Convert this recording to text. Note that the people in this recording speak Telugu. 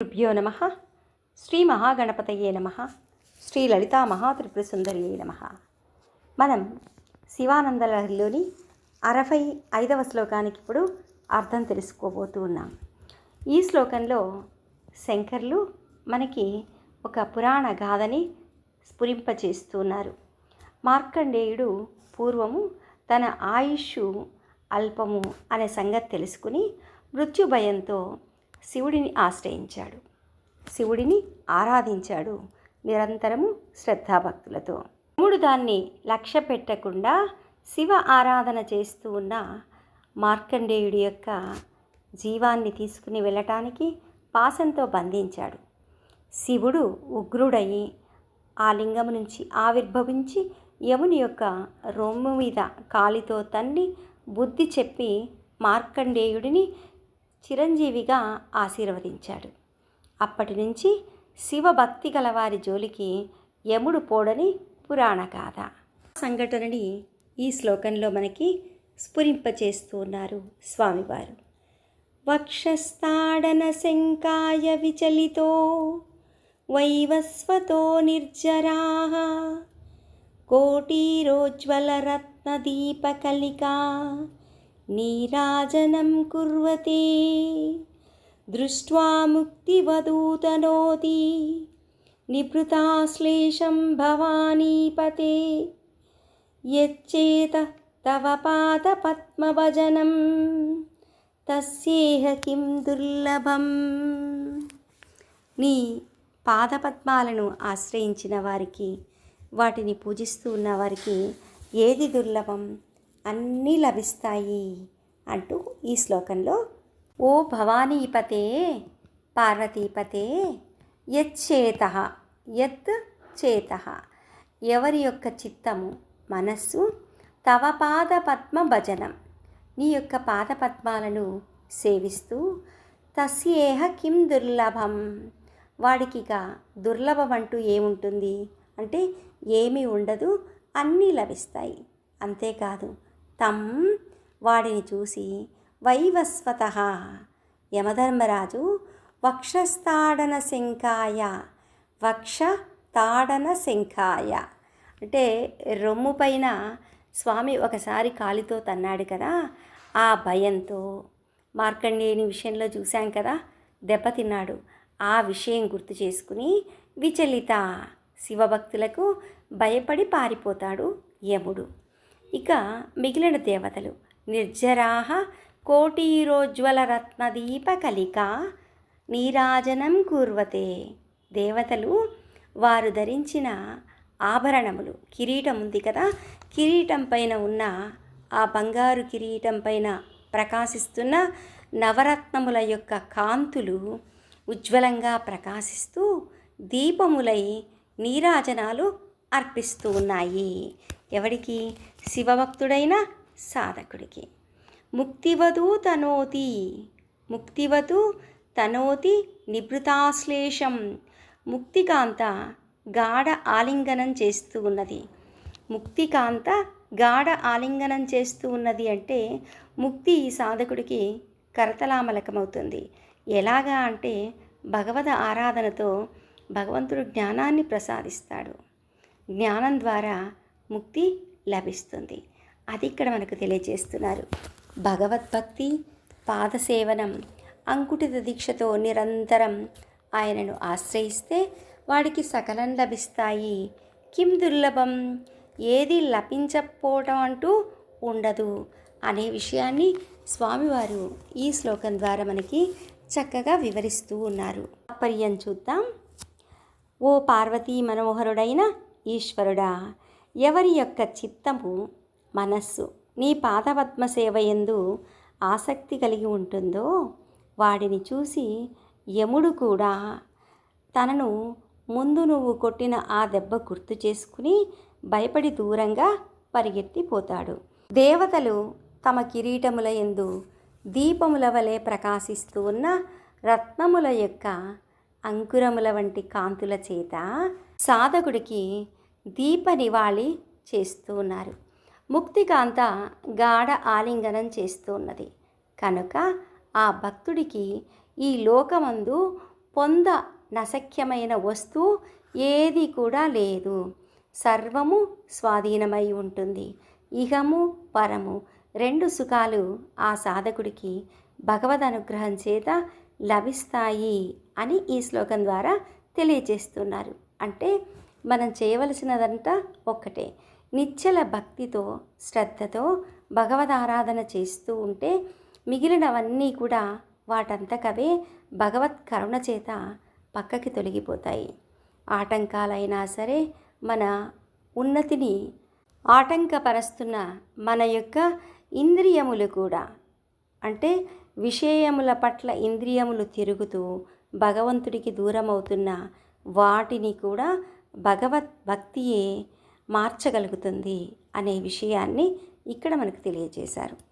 రుభ్యో నమ. శ్రీ మహాగణపతయే నమ. శ్రీ లలితా మహాత్రిపురసుందరియే నమ. మనం శివానందలహరిలోని అరవై ఐదవ శ్లోకానికి ఇప్పుడు అర్థం తెలుసుకోబోతూ ఉన్నాం. ఈ శ్లోకంలో శంకర్లు మనకి ఒక పురాణ గాథని స్ఫురింపచేస్తున్నారు మార్కండేయుడు పూర్వము తన ఆయుష్ అల్పము అనే సంగతి తెలుసుకుని మృత్యు భయంతో శివుడిని ఆశ్రయించాడు. శివుడిని ఆరాధించాడు నిరంతరము శ్రద్ధాభక్తులతో. శివుడు దాన్ని లక్ష్య పెట్టకుండా శివ ఆరాధన చేస్తూ ఉన్న మార్కండేయుడి యొక్క జీవాన్ని తీసుకుని వెళ్ళటానికి పాశంతో బంధించాడు. శివుడు ఉగ్రుడయి ఆ లింగం నుంచి ఆవిర్భవించి యముని యొక్క రొమ్ము మీద కాలితో తన్ని బుద్ధి చెప్పి మార్కండేయుడిని చిరంజీవిగా ఆశీర్వదించాడు. అప్పటి నుంచి శివభక్తి గలవారి జోలికి యముడు పోడని పురాణ గాథ. సంఘటనని ఈ శ్లోకంలో మనకి స్ఫురింపచేస్తూ ఉన్నారు స్వామివారు. వక్షస్థాడన శంకాయ విచలితో వైవస్వతో నిర్జరా కోటీరోజ్వలరత్నదీపకలికా నీరాజనం కుర్వతే దృష్ట్వా ముక్తివదూతనోతి నిభృతాశ్లేషం భవానీపతే యచ్చేత తవ పాదపద్మభజనం తస్యేహ కిం దుర్లభం. నీ పాదపద్మాలను ఆశ్రయించిన వారికి వాటిని పూజిస్తూ ఉన్న వారికి ఏది దుర్లభం? అన్నీ లభిస్తాయి అంటూ ఈ శ్లోకంలో ఓ భవానీపతే పార్వతీపతే యచ్చేత యత్ చేత ఎవరి యొక్క చిత్తము మనస్సు తవ పాద పద్మ భజనం నీ యొక్క పాదపద్మాలను సేవిస్తూ తస్యేహ కిం దుర్లభం వాడికిగా దుర్లభం అంటూ ఏముంటుంది? అంటే ఏమీ ఉండదు అన్నీ లభిస్తాయి. అంతేకాదు తం వాడిని చూసి వైవస్వత యమధర్మరాజు వక్షస్థాడన శంఖాయ వక్ష తాడన శంఖాయ అంటే రొమ్ము పైన స్వామి ఒకసారి కాలితో తన్నాడు కదా ఆ భయంతో మార్కండేయుని విషయంలో చూశాం కదా దెబ్బతిన్నాడు ఆ విషయం గుర్తు చేసుకుని విచలిత శివభక్తులకు భయపడి పారిపోతాడు యముడు. ఇక మిగిలిన దేవతలు. నిర్జరాహ కోటీరోజ్వల రత్నదీప కలిక నీరాజనం కూర్వతే. దేవతలు వారు ధరించిన ఆభరణములు. కిరీటం ఉంది కదా? కిరీటం పైన ఉన్న ఆ బంగారు కిరీటం పైన ప్రకాశిస్తున్న నవరత్నముల యొక్క కాంతులు ఉజ్వలంగా ప్రకాశిస్తూ దీపములై నీరాజనాలు అర్పిస్తూ ఉన్నాయి. ఎవడికి? శివభక్తుడైన సాధకుడికి. ముక్తివధూ తనోతి ముక్తివతు తనోతి నిభృతాశ్లేషం. ముక్తికాంత గాఢ ఆలింగనం చేస్తూ ఉన్నది. ముక్తికాంత గాఢ ఆలింగనం చేస్తూ ఉన్నది అంటే ముక్తి ఈ సాధకుడికి కరతలామలకమవుతుంది. ఎలాగా అంటే భగవద ఆరాధనతో భగవంతుడు జ్ఞానాన్ని ప్రసాదిస్తాడు. జ్ఞానం ద్వారా ముక్తి లభిస్తుంది. అది ఇక్కడ మనకు తెలియజేస్తున్నారు. భగవద్భక్తి పాదసేవనం అంకుటిత దీక్షతో నిరంతరం ఆయనను ఆశ్రయిస్తే వాడికి సకలం లభిస్తాయి. కిం దుర్లభం? ఏది లభించకపోవటం అంటూ ఉండదు. అనే విషయాన్ని స్వామివారు ఈ శ్లోకం ద్వారా మనకి చక్కగా వివరిస్తూ ఉన్నారు. తాత్పర్యం చూద్దాం. ఓ పార్వతీ మనోహరుడైన ఈశ్వరుడా ఎవరి యొక్క చిత్తము మనస్సు. నీ పాదపద్మ సేవ ఎందు ఆసక్తి కలిగి ఉంటుందో వాడిని చూసి యముడు కూడా తనను ముందు నువ్వు కొట్టిన ఆ దెబ్బ గుర్తు చేసుకుని భయపడి దూరంగా పరిగెత్తిపోతాడు. దేవతలు తమ కిరీటముల ఎందు దీపముల వలె ప్రకాశిస్తూ ఉన్న రత్నముల యొక్క అంకురముల వంటి కాంతుల చేత సాధకుడికి దీప నివాళి చేస్తూ ఉన్నారు. ముక్తికాంత గాఢ ఆలింగనం చేస్తూ ఉన్నది. కనుక ఆ భక్తుడికి ఈ లోకమందు పొంద నశక్యమైన వస్తువు ఏది కూడా లేదు. సర్వము స్వాధీనమై ఉంటుంది. ఇహము పరము రెండు సుఖాలు ఆ సాధకుడికి భగవద్ అనుగ్రహం చేత లభిస్తాయి అని ఈ శ్లోకం ద్వారా తెలియజేస్తున్నారు. అంటే మనం చేయవలసినదంతా ఒక్కటే. నిశ్చల భక్తితో శ్రద్ధతో భగవద్ ఆరాధన చేస్తూ ఉంటే మిగిలినవన్నీ కూడా వాటంతకవే భగవత్ కరుణ చేత పక్కకి తొలగిపోతాయి. ఆటంకాలైనా సరే మన ఉన్నతిని ఆటంకపరుస్తున్న మన యొక్క ఇంద్రియములు కూడా అంటే విషయముల పట్ల ఇంద్రియములు తిరుగుతూ భగవంతుడికి దూరం అవుతున్న వాటిని కూడా భగవద్భక్తియే మార్చగలుగుతుంది అనే విషయాన్ని ఇక్కడ మనకు తెలియజేశారు.